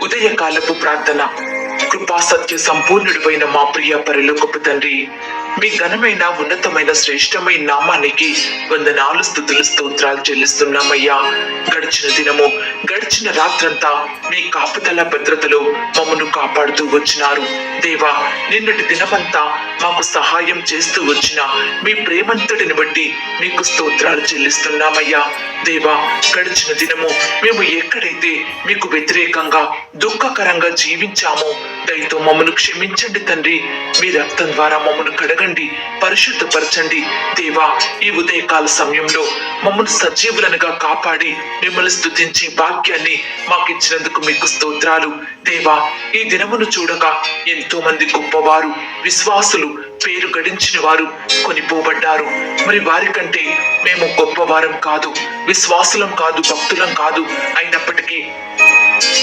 ఉదయకాలపు ప్రార్థన. కృపా సత్య సంపూర్ణుడిపైన మా ప్రియ పరిలోకపు తండ్రి మీ ఘనమైన ఉన్నతమైన శ్రేష్టమైన నామానికి వందనాలు స్థుతులు స్తోత్రాలు చెల్లిస్తున్నామయ్యా. గడిచిన దినము గడిచిన రాత్రంతా మీ కాపుదల భద్రతలో మమ్మను కాపాడుతూ వచ్చినారు. దేవా నిన్నటి దినమంతా మాకు సహాయం చేస్తూ వచ్చిన మీ ప్రేమంతటిని బట్టి మీకు స్తోత్రాలు చెల్లిస్తున్నామయ్యా. దేవా గడిచిన దినము మేము ఎక్కడైతే మీకు వ్యతిరేకంగా దుఃఖకరంగా జీవించామో దయతో మమ్మను క్షమించండి తండ్రి. మీ రక్తం ద్వారా మమ్మను కడగండి పరిశుద్ధపరచండి. దేవా ఈ ఉదయకాల సమయంలో మమ్మల్ని సజీవులనుగా కాపాడి మిమ్మల్ని స్థుతించే భాగ్యాన్ని మాకిచ్చినందుకు మీకు స్తోత్రాలు. దేవా ఈ దినమును చూడగా ఎంతో మంది గొప్పవారు విశ్వాసులు పేరు గడించిన వారు కొనిపోబడ్డారు. మరి వారి కంటే మేము గొప్పవారం కాదు విశ్వాసులం కాదు భక్తులం కాదు అయినప్పటికీ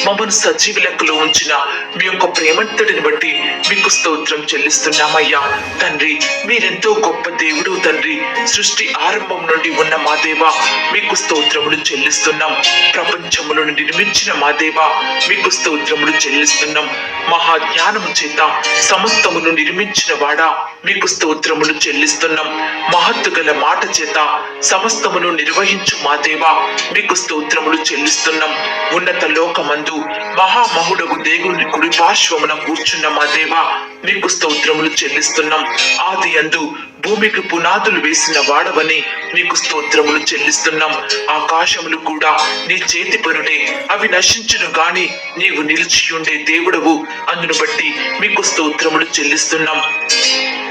మమ్మను సజీవ లెక్కలో ఉంచిన మీ యొక్క ప్రేమంతటిని బట్టి మీకు స్తోత్రం చెల్లిస్తున్నామయ్యా. తండ్రి మీరెంతో గొప్ప దేవుడు తండ్రి. సృష్టి ఆరంభం నుండి ఉన్న మా దేవ మీకు స్తోత్రములు చెల్లిస్తున్నాం. ప్రపంచములను నిర్మించిన మా దేవ మీకు స్తోత్రములు చెల్లిస్తున్నాం. మహా జ్ఞానము చేత సమస్తమును నిర్మించిన వాడా మీకు స్తోత్రములు చెల్లిస్తున్నాం. మహత్తు గల మాట చేత సమస్తమును నిర్వహించు మా దేవ మీకు స్తోత్రములు చెల్లిస్తున్నాం. ఉన్నత మందు. మహామహుడకు దేవుని కుడి పార్శ్వమున కూర్చున్న మా దేవ మీకు స్తోత్రములు చెల్లిస్తున్నాం. ఆది అందు భూమికి పునాదులు వేసిన వాడవని మీకు స్తోత్రములు చెల్లిస్తున్నాం. ఆకాశములు కూడా నీ చేతి పనుడే అవి నశించును గాని నీవు నిలిచి ఉండే దేవుడవు. అందును బట్టి మీకు స్తోత్రములు చెల్లిస్తున్నాం.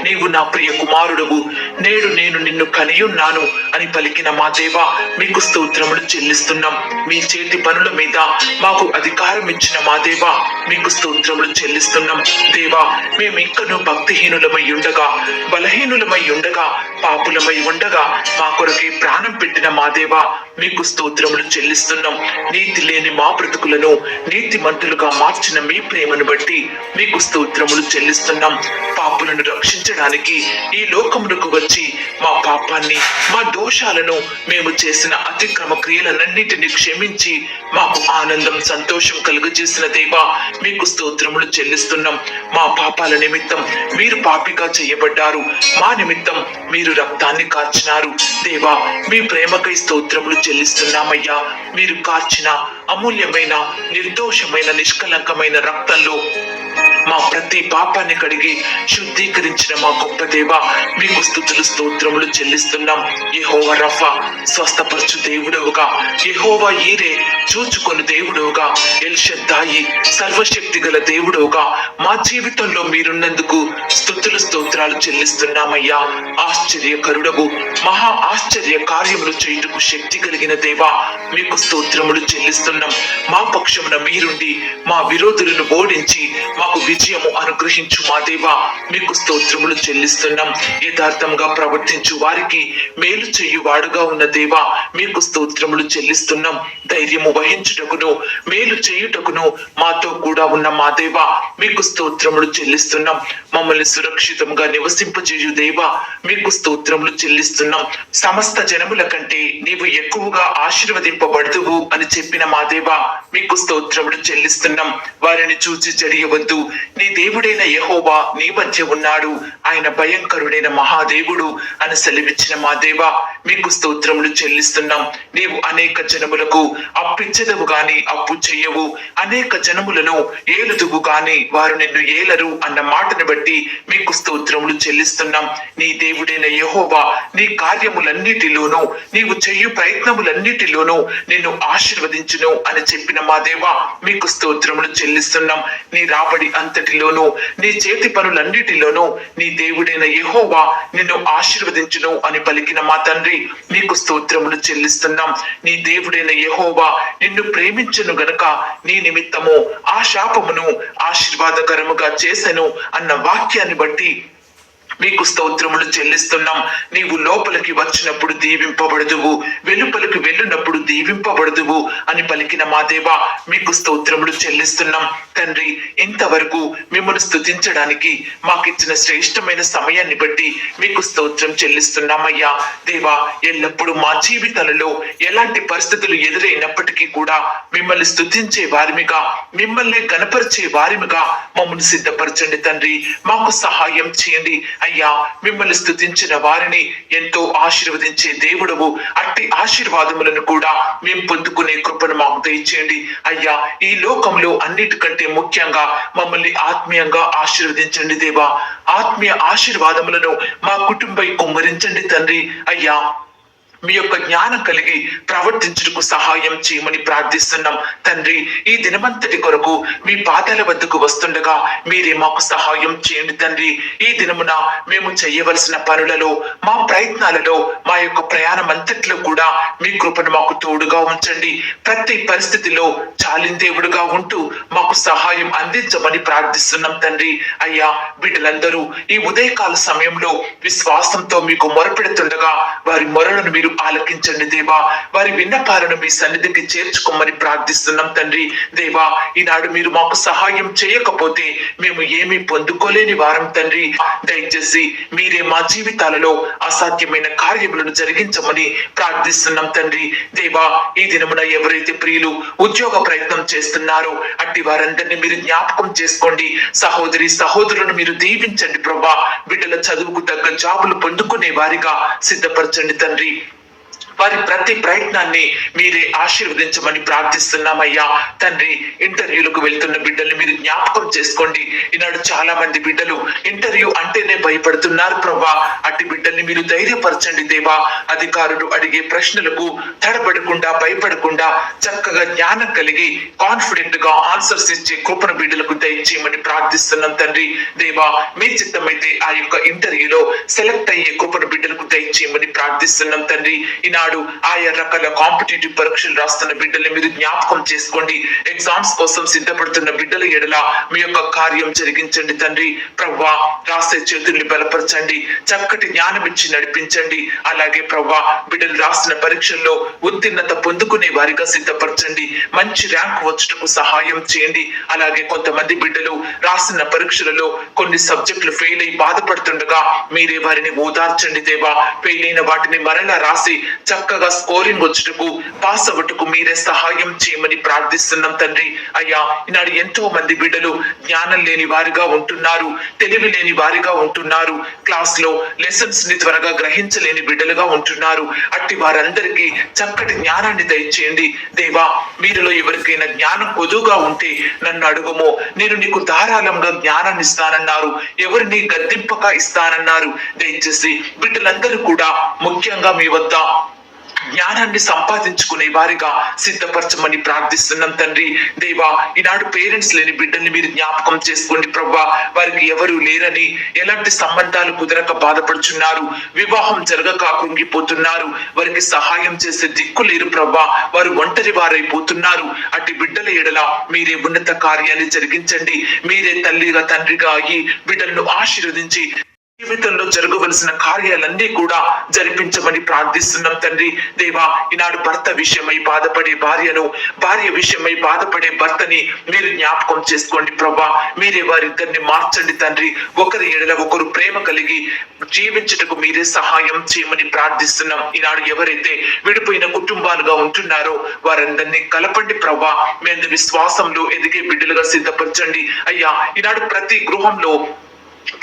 నీవు నా ప్రియ కుమారుడవు. నేడు నేను నిన్ను కలియున్నాను అని పలికిన మా దేవ మీకు స్తోత్రములు చెల్లిస్తున్నాం. మీ చేతి పనుల మీద మాకు అధికారం ఇచ్చిన మా దేవ మీకు స్తోత్రములు చెల్లిస్తున్నాం. దేవా మేమిక్కను భక్తిహీనులమై ఉండగా బలహీనులమై ఉండగా పాపులమై ఉండగా మా కొరకే ప్రాణం పెట్టిన మా దేవా మీకు స్తోత్రములు చెల్లిస్తున్నాం. నీతి లేని మా బ్రతుకులను నీతి మంతులుగా మార్చిన మీ ప్రేమను బట్టి మీకు స్తోత్రములు చెల్లిస్తున్నాం. పాపులను రక్షించడానికి ఈ లోకమునకు వచ్చి మా పాపాన్ని మా దోషాలను మేము చేసిన అతిక్రమ క్రియలన్నింటినీ క్షమించి మాకు ఆనందం సంతోషం కలుగజేసిన దేవా మీకు స్తోత్రములు చెల్లిస్తున్నాం. మా పాపాల నిమిత్తం మీరు పాపిగా చేయబడ్డారు. మా నిమిత్తం మీరు రక్తాన్ని కార్చినారు. దేవా మీ ప్రేమకై స్తోత్రములు చెల్లిస్తున్నామయ్యా. మీరు కార్చిన అమూల్యమైన నిర్దోషమైన నిష్కలంకమైన రక్తంలో మా ప్రతి పాపాన్ని కడిగి శుద్ధీకరించిన మా గొప్ప దేవ మీకు స్థుతులు స్తోత్రములు చెల్లిస్తున్నాం. యహోవ రఫ స్వస్థపరచు దేవుడవుగా. యహోవ ఈరే చూచుకొని దేవుడవుగా. ఎల్షద్దాయి సర్వశక్తి గల దేవుడవుగా. మా జీవితంలో మీరున్నందుకు స్థుతులు స్తోత్రాలు చెల్లిస్తున్నామయ్యా. ఆశ్చర్యకరుడవు మహా ఆశ్చర్య కార్యములు చేయుటకు శక్తి కలిగిన దేవా మీకు స్తోత్రములు చెల్లిస్తున్నాం. మా పక్షమున మీరుండి మా విరోధులను ఓడించి మాకు విజయము అనుగ్రహించు మా దేవా. మీకు స్తోత్రములు చెల్లిస్తున్నాం. యథార్థంగా ప్రవర్తించు వారికి మేలు చేయువాడుగా ఉన్న దేవా మీకు స్తోత్రములు చెల్లిస్తున్నాం. ధైర్యము వహించుటకును మేలు చేయుటకును మాతో కూడా ఉన్న మా దేవా మీకు స్తోత్రములు చెల్లిస్తున్నాం. మమ్మల్ని సురక్షితంగా నివసింపజేయు దేవా మీకు స్తోత్రములు చెల్లిస్తున్నాం. సమస్త జనముల కంటే నీవు ఎక్కువగా ఆశీర్వదింపబడుదువు అని చెప్పిన మా దేవా మీకు స్తోత్రములు చెల్లిస్తున్నాం. వారిని చూచి జరియవద్దు నీ దేవుడైన యహోబా నీ మధ్య ఉన్నాడు. ఆయన భయంకరుడైన మహాదేవుడు అని సెలవిచ్చిన మా దేవ మీకు స్తోత్రములు చెల్లిస్తున్నాం. నీవు అనేక జనములకు అప్పించదవు గాని అప్పు చెయ్యవు. అనేక జనములను ఏలుదువు గాని వారు నిన్ను ఏలరు అన్న మాటను బట్టి మీకు స్తోత్రములు చెల్లిస్తున్నాం. నీ దేవుడైన యెహోవా నీ కార్యములన్నిటిలోనూ నీవు చెయ్యు ప్రయత్నములన్నిటిలోనూ నిన్ను ఆశీర్వదించును అని చెప్పిన మా దేవ మీకు స్తోత్రములు చెల్లిస్తున్నాం. నీ రాబడి అంతటిలోనూ నీ చేతి పనులన్నిటిలోనూ నీ దేవుడైన యెహోవా నిన్ను ఆశీర్వదించును అని పలికిన మా తండ్రి నీకు స్తోత్రములు చెల్లిస్తున్నాం. నీ దేవుడైన యహోవా నిన్ను ప్రేమించను గనక నీ నిమిత్తము ఆ శాపమును ఆశీర్వాదకరముగా చేసెను అన్న వాక్యాన్ని బట్టి మీకు స్తోత్రములు చెల్లిస్తున్నాం. నీవు లోపలికి వచ్చినప్పుడు దీవింపబడదువు. వెలుపలికి వెళ్ళినప్పుడు దీవింపబడదువు అని పలికిన మా దేవా మీకు స్తోత్రములు చెల్లిస్తున్నాం. తండ్రి ఇంతవరకు మిమ్మల్ని స్థుతించడానికి మాకిచ్చిన శ్రేష్టమైన సమయాన్ని బట్టి మీకు స్తోత్రం చెల్లిస్తున్నామయ్యా. దేవా ఎల్లప్పుడూ మా జీవితాలలో ఎలాంటి పరిస్థితులు ఎదురైనప్పటికీ కూడా మిమ్మల్ని స్థుతించే వారిమిగా మిమ్మల్ని గనపరిచే వారిమిగా మమ్మల్ని సిద్ధపరచండి తండ్రి. మాకు సహాయం చేయండి. అయ్యా మిమ్మల్ని స్థుతించిన వారిని ఎంతో ఆశీర్వదించే దేవుడవు. అట్టి ఆశీర్వాదములను కూడా మేము పొందుకునే కృపను మాకు దయచేయండి. అయ్యా ఈ లోకంలో అన్నిటికంటే ముఖ్యంగా మమ్మల్ని ఆత్మీయంగా ఆశీర్వదించండి దేవా. ఆత్మీయ ఆశీర్వాదములను మా కుటుంబై కుమ్మరించండి తండ్రి. అయ్యా మీ యొక్క జ్ఞానం కలిగి ప్రవర్తించుటకు సహాయం చేయమని ప్రార్థిస్తున్నాం. తండ్రి ఈ దినమంతటి కొరకు మీ పాదాల వద్దకు వస్తుండగా మీరే మాకు సహాయం చేయండి తండ్రి. ఈ దినమున మేము చేయవలసిన పనులలో మా ప్రయత్నాలలో మా యొక్క ప్రయాణం అంతట్లో కూడా మీ కృపను మాకు తోడుగా ఉంచండి. ప్రతి పరిస్థితిలో చాలిందేవుడుగా ఉంటూ మాకు సహాయం అందించమని ప్రార్థిస్తున్నాం తండ్రి. అయ్యా బిడ్డలందరూ ఈ ఉదయకాల సమయంలో విశ్వాసంతో మీకు మొరపెడుతుండగా వారి మొరలను మీరు ఆలకించండి దేవా. వారి విన్నపాలను మీ సన్నిధికి చేర్చుకోమని ప్రార్థిస్తున్నాం తండ్రి. దేవా ఈనాడు మీరు మాకు సహాయం చేయకపోతే మేము ఏమీ పొందుకోలేని వారం తండ్రి. దయచేసి మీరే మా జీవితాలలో అసాధ్యమైన కార్యములను జరిగించమని ప్రార్థిస్తున్నాం తండ్రి. దేవా ఈ దినమున ఎవరైతే ప్రియులు ఉద్యోగ ప్రయత్నం చేస్తున్నారో అట్టి వారందరినీ మీరు జ్ఞాపకం చేసుకోండి. సహోదరి సహోదరులను మీరు దీవించండి ప్రభా. బిడ్డల చదువుకు తగ్గ జాబులు పొందుకునే వారిగా సిద్ధపరచండి తండ్రి. వారి ప్రతి ప్రయత్నాన్ని మీరే ఆశీర్వదించమని ప్రార్థిస్తున్నామయ్యా. తండ్రి ఇంటర్వ్యూలకు వెళ్తున్న బిడ్డల్ని మీరు జ్ఞాపకం చేసుకోండి. ఈనాడు చాలా మంది బిడ్డలు ఇంటర్వ్యూ అంటేనే భయపడుతున్నారు ప్రభా. అట్టి బిడ్డల్ని మీరు ధైర్యపరచండి దేవా. అధికారులు అడిగే ప్రశ్నలకు తడబడకుండా భయపడకుండా చక్కగా జ్ఞానం కలిగి కాన్ఫిడెంట్గా ఆన్సర్స్ ఇచ్చే కృపణ బిడ్డలకు దయచేయమని ప్రార్థిస్తున్నాం తండ్రి. దేవా మీ చిత్తమైతే ఆ యొక్క ఇంటర్వ్యూలో సెలెక్ట్ అయ్యే కృపణ బిడ్డలకు ప్రార్థిస్తున్నాం తండ్రి. ఈనాడు ఆయా రకాల కాంపిటేటివ్ పరీక్షలు రాస్తున్న బిడ్డల్ని మీరు జ్ఞాపకం చేసుకోండి. ఎగ్జామ్స్ కోసం సిద్ధపడుతున్న బిడ్డల ఎడల మీ యొక్క కార్యం జరిగించండి తండ్రి. ప్రవ్వా రాసే చేతుల్ని బలపరచండి. చక్కటి జ్ఞానం ఇచ్చి నడిపించండి. అలాగే ప్రవ్వా బిడ్డలు రాసిన పరీక్షల్లో ఉత్తీర్ణత పొందుకునే వారిగా సిద్ధపరచండి. మంచి ర్యాంక్ వచ్చటకు సహాయం చేయండి. అలాగే కొంతమంది బిడ్డలు రాసిన పరీక్షలలో కొన్ని సబ్జెక్టులు ఫెయిల్ అయి బాధపడుతుండగా మీరే వారిని ఓదార్చండి దేవా. ఫెయిల్ అయిన వాటి వాటిని మరలా రాసి చక్కగా స్కోరింగ్ వచ్చుటకు పాస్ అవ్వటకు మీరే సహాయం చేయమని ప్రార్థిస్తున్నాం తండ్రి. అయ్యా ఈనాడు ఎంతో మంది బిడ్డలు జ్ఞానం లేని వారిగా ఉంటున్నారు తెలివి లేని వారిగా ఉంటున్నారు. క్లాస్లో లెసన్స్ని త్వరగా గ్రహించలేని బిడ్డలుగా ఉంటున్నారు. అట్టి వారందరికీ చక్కటి జ్ఞానాన్ని దయచేయండి. దేవా మీరులో ఎవరికైనా జ్ఞానం కొదువుగా ఉంటే నన్ను అడుగుము. నేను నీకు ధారాళంగా జ్ఞానాన్ని ఇస్తానన్నారు. ఎవరిని గద్దింపక ఇస్తానన్నారు. దయచేసి బిడ్డలందరూ కూడా ముఖ్యంగా మీ వద్ద జ్ఞానాన్ని సంపాదించుకునే వారిగా సిద్ధపరచమని ప్రార్థిస్తున్నాం తండ్రి. దేవా ఈనాడు పేరెంట్స్ లేని బిడ్డల్ని మీరు జ్ఞాపకం చేసుకోండి ప్రభా వారికి ఎవరు లేరని ఎలాంటి సంబంధాలు కుదరక బాధపడుచున్నారు. వివాహం జరగక కృంగిపోతున్నారు. వారికి సహాయం చేసే దిక్కు లేరు ప్రభా వారు ఒంటరి వారైపోతున్నారు. అటు బిడ్డల ఎడల మీరే ఉన్నత కార్యాన్ని జరిగించండి. మీరే తల్లిగా తండ్రిగా అయ్యి బిడ్డలను ఆశీర్వదించి జీవితంలో జరగవలసిన కార్యాలన్నీ కూడా జరిపించమని ప్రార్థిస్తున్నాం తండ్రి. దేవా ఈనాడు భర్త విషయమై బాధపడే భార్యను భార్య విషయమై బాధపడే భర్తని మీరు జ్ఞాపకం చేసుకోండి ప్రభా. మీరే వారిద్దరిని మార్చండి తండ్రి. ఒకరి ఎడల ఒకరు ప్రేమ కలిగి జీవించుటకు మీరే సహాయం చేయమని ప్రార్థిస్తున్నాం. ఈనాడు ఎవరైతే విడిపోయిన కుటుంబాలుగా ఉంటున్నారో వారందరినీ కలపండి ప్రభా. మేము విశ్వాసంలో ఎదిగే బిడ్డలుగా సిద్ధపరచండి. అయ్యా ఈనాడు ప్రతి గృహంలో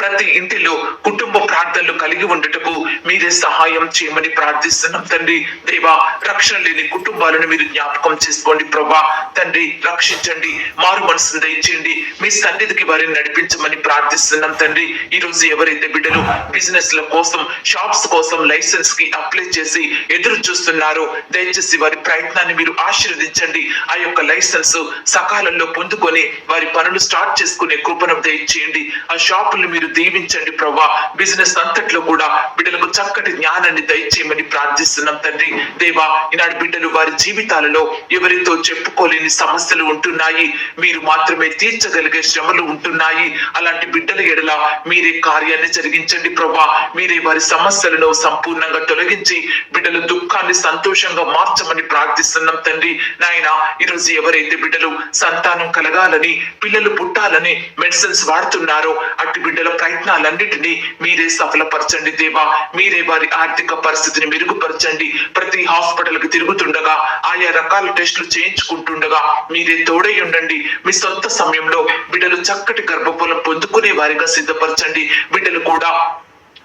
ప్రతి ఇంటిలో కుటుంబ ప్రార్థనలు కలిగి ఉండటకు మీరే సహాయం చేయమని ప్రార్థిస్తున్నాం తండ్రి. దేవా రక్షణ లేని కుటుంబాలను మీరు జ్ఞాపకం చేసుకోండి ప్రభా. తండ్రి రక్షించండి. మారు మనసును దయచేయండి. మీ సన్నిధికి వారిని నడిపించమని ప్రార్థిస్తున్నాం తండ్రి. ఈ రోజు ఎవరైతే బిడ్డలు బిజినెస్ ల కోసం షాప్స్ కోసం లైసెన్స్కి అప్లై చేసి ఎదురు చూస్తున్నారో దయచేసి వారి ప్రయత్నాన్ని మీరు ఆశీర్వదించండి. ఆ యొక్క లైసెన్స్ సకాలంలో పొందుకొని వారి పనులు స్టార్ట్ చేసుకునే కృపను దయచేయండి. ఆ షాపులు మీరు దీవించండి ప్రభా. బిజినెస్ అంతట్లో కూడా బిడ్డలకు చక్కటి జ్ఞానాన్ని దయచేయమని ప్రార్థిస్తున్నాం తండ్రి. దేవా ఈనాడు బిడ్డలు వారి జీవితాలలో ఎవరితో చెప్పుకోలేని సమస్యలు ఉంటున్నాయి. మీరు మాత్రమే తీర్చగలిగే శ్రమలు ఉంటున్నాయి. అలాంటి బిడ్డల ఎడల మీరే కార్యాన్ని జరిగించండి ప్రభా. మీరే వారి సమస్యలను సంపూర్ణంగా తొలగించి బిడ్డల దుఃఖాన్ని సంతోషంగా మార్చమని ప్రార్థిస్తున్నాం తండ్రి. నాయన ఈరోజు ఎవరైతే బిడ్డలు సంతానం కలగాలని పిల్లలు పుట్టాలని మెడిసిన్స్ వాడుతున్నారో అట్టి బిడ్డల ప్రయత్నాలన్నింటినీ మీరే సఫలపరచండి దేవా. మీరే వారి ఆర్థిక పరిస్థితిని మెరుగుపరచండి. ప్రతి హాస్పిటల్కి తిరుగుతుండగా ఆయా రకాల టెస్టులు చేయించుకుంటుండగా మీరే తోడై ఉండండి. మీ సొంత సమయంలో బిడ్డలు చక్కటి గర్భఫలం పొందుకునే వారిగా సిద్ధపరచండి. బిడ్డలు కూడా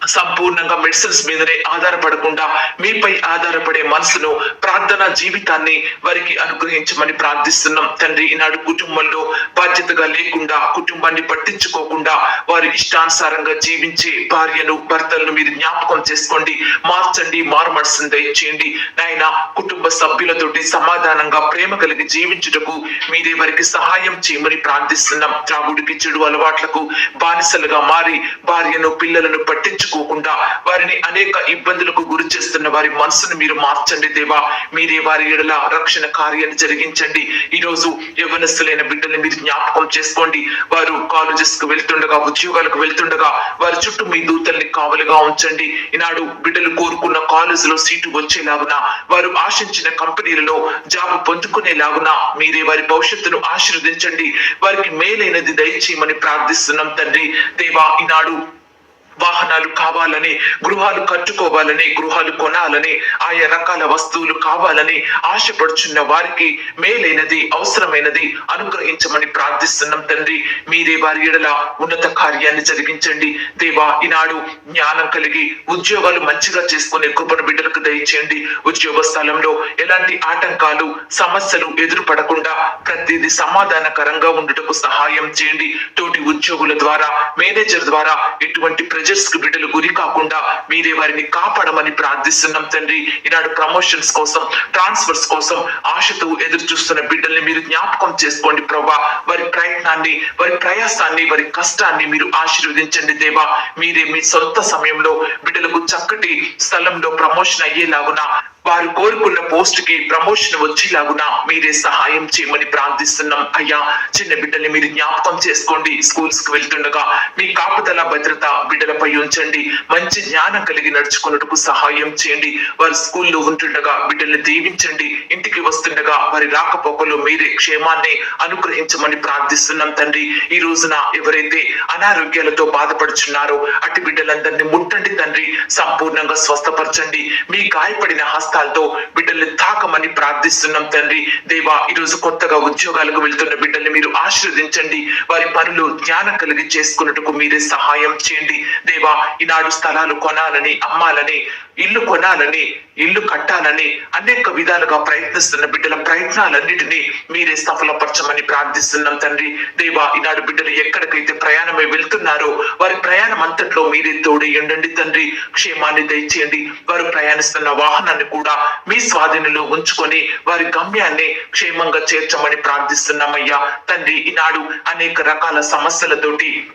సంపూర్ణంగా మెడిసిన్స్ మీదనే ఆధారపడకుండా మీపై ఆధారపడే మనసును ప్రార్థనా జీవితాన్ని వారికి అనుగ్రహించమని ప్రార్థిస్తున్నాం. తండ్రి ఈనాడు కుటుంబంలో బాధ్యతగా లేకుండా కుటుంబాన్ని పట్టించుకోకుండా వారి ఇష్టానుసారంగా జీవించే భార్యను భర్తలను మీరు జ్ఞాపకం చేసుకోండి. మార్చండి మారుమనసును దయచేయండి. నాయన కుటుంబ సభ్యులతోటి సమాధానంగా ప్రేమ కలిగి జీవించుటకు మీరే వారికి సహాయం చేయమని ప్రార్థిస్తున్నాం. త్రాగుడికి చెడు అలవాట్లకు బానిసలుగా మారి భార్యను పిల్లలను పట్టించు పట్టించుకోకుండా వారిని అనేక ఇబ్బందులకు గురి చేస్తున్న వారి మనసును మీరు మార్చండి దేవా. మీరే వారి ఎడల రక్షణ కార్యాన్ని జరిగించండి. ఈ రోజు యవనస్తులైన బిడ్డల్ని మీరు జ్ఞాపకం చేసుకోండి. వారు కాలేజెస్కు వెళ్తుండగా ఉద్యోగాలకు వెళ్తుండగా వారి చుట్టూ మీ దూతల్ని కావలుగా ఉంచండి. ఈనాడు బిడ్డలు కోరుకున్న కాలేజీలో సీటు వచ్చేలాగున వారు ఆశించిన కంపెనీలలో జాబ్ పొందుకునేలాగున మీరే వారి భవిష్యత్తును ఆశీర్వదించండి. వారికి మేలైనది దయచేయమని ప్రార్థిస్తున్నాం తండ్రి. దేవా ఈనాడు వాహనాలు కావాలని గృహాలు కట్టుకోవాలని గృహాలు కొనాలని ఆయా రకాల వస్తువులు కావాలని ఆశపడుచున్న వారికి మేలైనది అవసరమైనది అనుగ్రహించమని ప్రార్థిస్తున్నాం తండ్రి. మీరే వారి ఎడల ఉన్నత కార్యాన్ని జరిగించండి. దేవా ఈనాడు జ్ఞానం కలిగి ఉద్యోగాలు మంచిగా చేసుకునే కృపను బిడ్డలకు దయచేయండి. ఉద్యోగ స్థలంలో ఎలాంటి ఆటంకాలు సమస్యలు ఎదురుపడకుండా ప్రతిదీ సమాధానకరంగా ఉండుటకు సహాయం చేయండి. తోటి ఉద్యోగుల ద్వారా మేనేజర్ ద్వారా ఎటువంటి ప్రజ ప్రెజర్స్కు బిడ్డలు గురి కాకుండా మీరే వారిని కాపాడమని ప్రార్థిస్తున్నాం తండ్రి. ఈనాడు ప్రమోషన్స్ కోసం ట్రాన్స్ఫర్స్ కోసం ఆశతో ఎదురు చూస్తున్న బిడ్డల్ని మీరు జ్ఞాపకం చేసుకోండి ప్రభా. వారి ప్రయత్నాన్ని వారి ప్రయాసాన్ని వారి కష్టాన్ని మీరు ఆశీర్వదించండి దేవా. మీరే మీ సొంత సమయంలో బిడ్డలకు చక్కటి స్థలంలో ప్రమోషన్ అయ్యేలాగున వారు కోరుకున్న పోస్ట్కి ప్రమోషన్ వచ్చేలాగున మీరే సహాయం చేయమని ప్రార్థిస్తున్నాం. అయ్యా చిన్న బిడ్డల్ని మీరు జ్ఞాపకం చేసుకోండి. స్కూల్స్కు వెళ్తుండగా మీ కాపుదల భద్రత బిడ్డలపై ఉంచండి. మంచి జ్ఞానం కలిగి నడుచుకున్నట్టుకు సహాయం చేయండి. వారు స్కూల్లో ఉంటుండగా బిడ్డల్ని దీవించండి. ఇంటికి వస్తుండగా వారి రాకపోకలో మీరే క్షేమాన్ని అనుగ్రహించమని ప్రార్థిస్తున్నాం తండ్రి. ఈ రోజున ఎవరైతే అనారోగ్యాలతో బాధపడుచున్నారో అటు బిడ్డలందరినీ ముట్టండి తండ్రి. సంపూర్ణంగా స్వస్థపరచండి. మీ గాయపడిన హస్త హస్తాలతో బిడ్డల్ని తాకమని ప్రార్థిస్తున్నాం తండ్రి. దేవా ఈరోజు కొత్తగా ఉద్యోగాలకు వెళ్తున్న బిడ్డల్ని మీరు ఆశీర్వదించండి. వారి పనులు జ్ఞానం కలిగి చేసుకున్నట్టుకు మీరే సహాయం చేయండి. దేవా ఈనాడు స్థలాలు కొనాలని అమ్మాలని ఇల్లు కొనాలని ఇల్లు కట్టాలని అనేక విధాలుగా ప్రయత్నిస్తున్న బిడ్డల ప్రయత్నాలన్నిటినీ మీరే సఫలపరచమని ప్రార్థిస్తున్నాం తండ్రి. దేవా ఈనాడు బిడ్డలు ఎక్కడికైతే ప్రయాణమై వెళ్తున్నారో వారి ప్రయాణం అంతట్లో మీరే తోడై ఉండండి తండ్రి. క్షేమాన్ని దయచేయండి. వారు ప్రయాణిస్తున్న వాహనాన్ని కూడా మీ స్వాధీనంలో ఉంచుకొని వారి గమ్యాన్ని క్షేమంగా చేర్చమని ప్రార్థిస్తున్నామయ్యా. తండ్రి ఈనాడు అనేక రకాల సమస్యలతోటి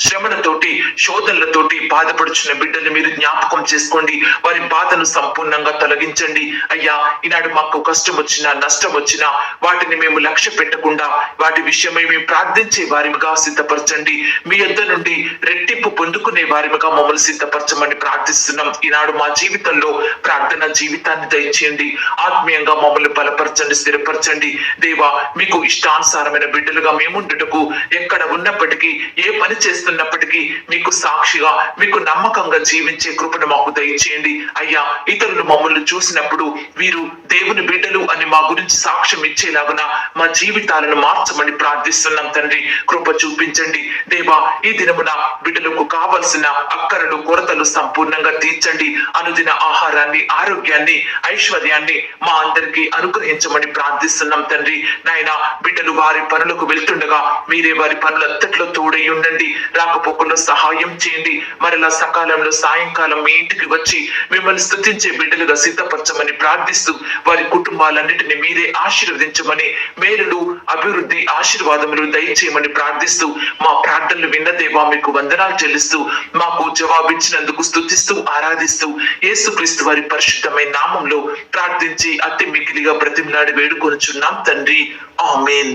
శ్రమలతోటి శోధనలతోటి బాధపడుచున్న బిడ్డలు మీరు జ్ఞాపకం చేసుకోండి. వారి బాధను సంపూర్ణంగా తొలగించండి. అయ్యా ఈనాడు మాకు కష్టం వచ్చినా నష్టం వచ్చినా వాటిని మేము లక్ష్య పెట్టకుండా వాటి విషయమై మేము ప్రార్థించే వారిగా సిద్ధపరచండి. మీ యొద్ నుండి రెట్టింపు పొందుకునే వారిగా మమ్మల్ని సిద్ధపరచమని ప్రార్థిస్తున్నాం. ఈనాడు మా జీవితంలో ప్రార్థన జీవితాన్ని దయచేయండి. ఆత్మీయంగా మమ్మల్ని బలపరచండి స్థిరపరచండి. దేవా మీకు ఇష్టానుసారమైన బిడ్డలుగా మేముండుటకు ఎక్కడ ఉన్నప్పటికీ ఏ పని చేస్తున్నప్పటికీ మీకు సాక్షిగా మీకు నమ్మకంగా జీవించే కృపను మాకు దయచేయండి. అయ్యా ఇతరులు మమ్మల్ని చూసినప్పుడు వీరు దేవుని బిడ్డలు అని మా గురించి సాక్ష్యం ఇచ్చేలాగున మా జీవితాలను మార్చమని ప్రార్థిస్తున్నాం తండ్రి. కృప చూపించండి. దేవా ఈ దినమున బిడ్డలకు కావలసిన అక్కరలు కొరతలు సంపూర్ణంగా తీర్చండి. అనుదిన ఆహారాన్ని ఆరోగ్యాన్ని ఐశ్వర్యాన్ని మా అందరికీ అనుగ్రహించమని ప్రార్థిస్తున్నాం తండ్రి. నాయన బిడ్డలు వారి పనులకు వెళ్తుండగా మీరే వారి పనులంతట్లో తోడై ఉండండి. రాకపోకుండా సహాయం చేయండి. మరలా సకాలంలో సాయంకాలం మీ ఇంటికి వచ్చి మిమ్మల్ని స్థుతించే బిడ్డలుగా సిద్ధపరచమని ప్రార్థిస్తూ వారి కుటుంబాలన్నిటిని మీరే ఆశీర్వదించమని మేలులు అభివృద్ధి ఆశీర్వాదములు దయచేయమని ప్రార్థిస్తూ మా ప్రార్థనలు విన్న దేవా మీకు వందనాలు చెల్లిస్తూ మాకు జవాబిచ్చినందుకు స్తుతిస్తూ ఆరాధిస్తూ యేసుక్రీస్తు వారి పరిశుద్ధమైన నామంలో ప్రార్థించి అతి మిగిలిగా బ్రతిమలాడి వేడుకొనుచున్నాం తండ్రి. ఆమెన్.